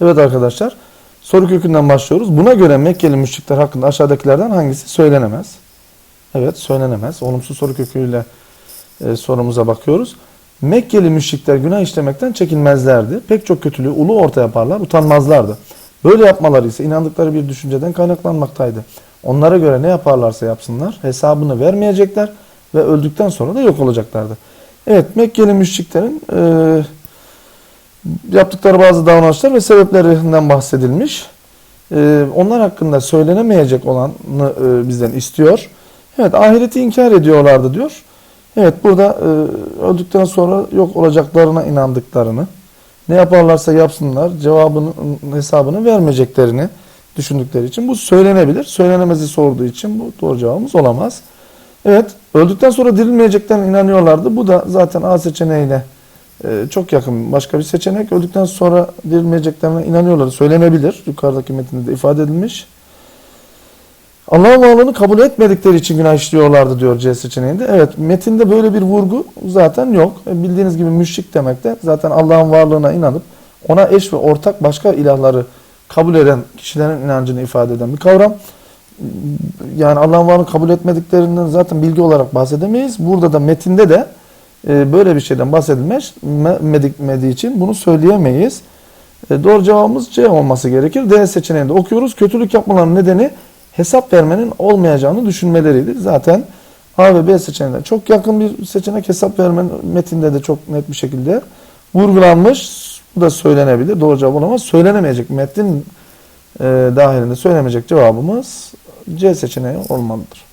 Evet arkadaşlar soru kökünden başlıyoruz. Buna göre Mekkeli müşrikler hakkında aşağıdakilerden hangisi söylenemez? Evet söylenemez. Olumsuz soru köküyle e, sorumuza bakıyoruz. Mekkeli müşrikler günah işlemekten çekinmezlerdi. Pek çok kötülüğü ulu orta yaparlar, utanmazlardı. Böyle yapmaları ise inandıkları bir düşünceden kaynaklanmaktaydı. Onlara göre ne yaparlarsa yapsınlar hesabını vermeyecekler ve öldükten sonra da yok olacaklardı. Evet Mekkeli müşriklerin e, yaptıkları bazı davranışlar ve sebeplerinden bahsedilmiş. E, onlar hakkında söylenemeyecek olanı e, bizden istiyor. Evet ahireti inkar ediyorlardı diyor. Evet burada e, öldükten sonra yok olacaklarına inandıklarını, ne yaparlarsa yapsınlar cevabını hesabını vermeyeceklerini düşündükleri için bu söylenebilir. Söylenemezi sorduğu için bu doğru cevabımız olamaz. Evet öldükten sonra dirilmeyeceklerine inanıyorlardı. Bu da zaten A seçeneğine e, çok yakın başka bir seçenek. Öldükten sonra dirilmeyeceklerine inanıyorlar. Söylenebilir. Yukarıdaki metinde de ifade edilmiş. Allah'ın varlığını kabul etmedikleri için günah işliyorlardı diyor C seçeneğinde. Evet metinde böyle bir vurgu zaten yok. E, Bildiğiniz gibi müşrik demek de zaten Allah'ın varlığına inanıp ona eş ve ortak başka ilahları kabul eden kişilerin inancını ifade eden bir kavram. Yani Allah'ın varlığını kabul etmediklerinden zaten bilgi olarak bahsedemeyiz. Burada da metinde de e, böyle bir şeyden bahsedilmediği için bunu söyleyemeyiz. E, Doğru cevabımız C olması gerekir. D seçeneğinde okuyoruz. Kötülük yapmaların nedeni hesap vermenin olmayacağını düşünmeleriydi. Zaten A ve B seçeneğine çok yakın bir seçenek hesap vermenin metinde de çok net bir şekilde vurgulanmış. Bu da söylenebilir. Doğru cevap olamaz. Söylenemeyecek metnin e, dahilinde söylemeyecek cevabımız C seçeneği olmalıdır.